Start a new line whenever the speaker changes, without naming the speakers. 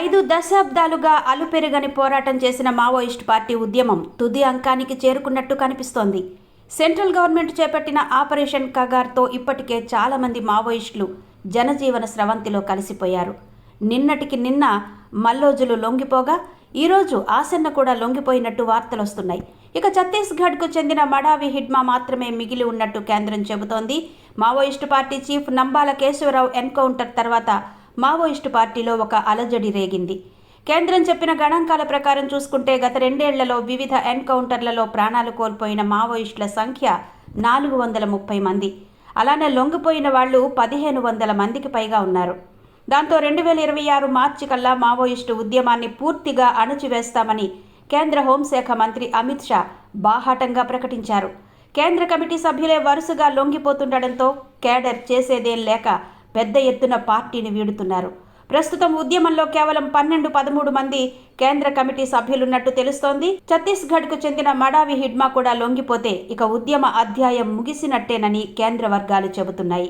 ఐదు దశాబ్దాలుగా అలుపెరుగని పోరాటం చేసిన మావోయిస్ట్ పార్టీ ఉద్యమం తుది అంకానికి చేరుకున్నట్టు కనిపిస్తోంది. సెంట్రల్ గవర్నమెంట్ చేపట్టిన ఆపరేషన్ కగార్తో ఇప్పటికే చాలామంది మావోయిస్టులు జనజీవన స్రవంతిలో కలిసిపోయారు. నిన్నటికి నిన్న మల్లోజులు లొంగిపోగా ఈరోజు ఆసన్న కూడా లొంగిపోయినట్టు వార్తలు వస్తున్నాయి ఇక ఛత్తీస్గఢ్కు చెందిన మడావి హిడ్మా మాత్రమే మిగిలి ఉన్నట్టు కేంద్రం చెబుతోంది. Maoist party chief Nambala Keshava Rao encounter తర్వాత మావోయిస్టు పార్టీలో ఒక అలజడి రేగింది. కేంద్రం చెప్పిన గణాంకాల ప్రకారం చూసుకుంటే గత రెండేళ్ళలో వివిధ ఎన్కౌంటర్లలో ప్రాణాలు కోల్పోయిన మావోయిస్టుల సంఖ్య నాలుగు వందల ముప్పై మంది. అలానే లొంగిపోయిన వాళ్ళు పదిహేను వందల మందికి పైగా ఉన్నారు. దాంతో రెండు వేల ఇరవై ఆరు మార్చి కల్లా మావోయిస్టు ఉద్యమాన్ని పూర్తిగా అణచివేస్తామని కేంద్ర హోంశాఖ మంత్రి అమిత్ షా బాహాటంగా ప్రకటించారు. కేంద్ర కమిటీ సభ్యులే వరుసగా లొంగిపోతుండటంతో కేడర్ చేసేదేం లేక పెద్ద ఎత్తున పార్టీని వీడుతున్నారు. ప్రస్తుతం ఉద్యమంలో కేవలం పన్నెండు పదమూడు మంది కేంద్ర కమిటీ సభ్యులున్నట్టు తెలుస్తోంది. ఛత్తీస్గఢ్కు చెందిన మడావి హిడ్మా కూడా లొంగిపోతే ఇక ఉద్యమ అధ్యాయం ముగిసినట్టేనని కేంద్ర వర్గాలు చెబుతున్నాయి.